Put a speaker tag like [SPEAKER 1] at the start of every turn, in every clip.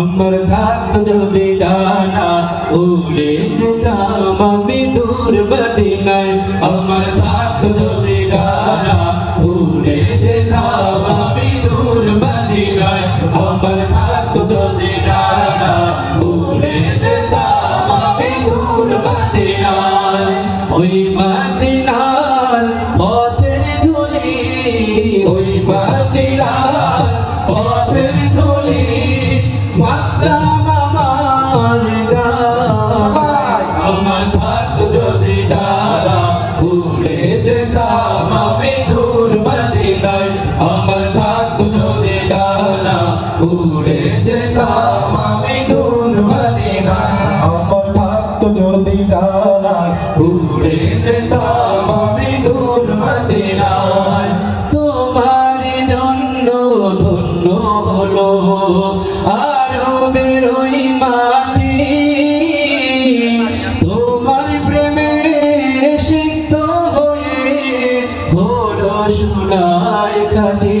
[SPEAKER 1] আমার থাকতো যদি ডানা, উড়ে যেতাম আমি দূর মদিনায়। আমার থাকতো যদি ডানা, উড়ে যেতাম আমি দূর মদিনায়। আমার থাকতো যদি ডানা, উড়ে যেতাম আমি দূর মদিনায়। ওই মদিনার উড়ে যেতাম আমি দূর মদিনায় আমার থাকতো যদি ডানা উড়ে যেতাম আমি দূর মদিনায় তোমার জন্য ধন্য হলো আরও বেরোই মাটি। তোমার প্রেমে সিক্ত হয়ে হলো সোনায় কাটি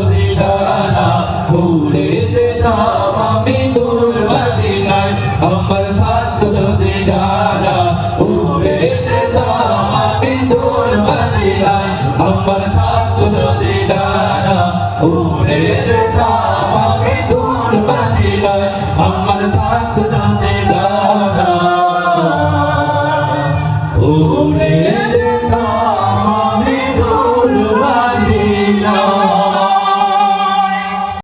[SPEAKER 1] আমার থাকতো যদি ডানা উড়ে যেতাম আমি দূর বানিলায়। আমার থাকতো যদি ডানা উড়ে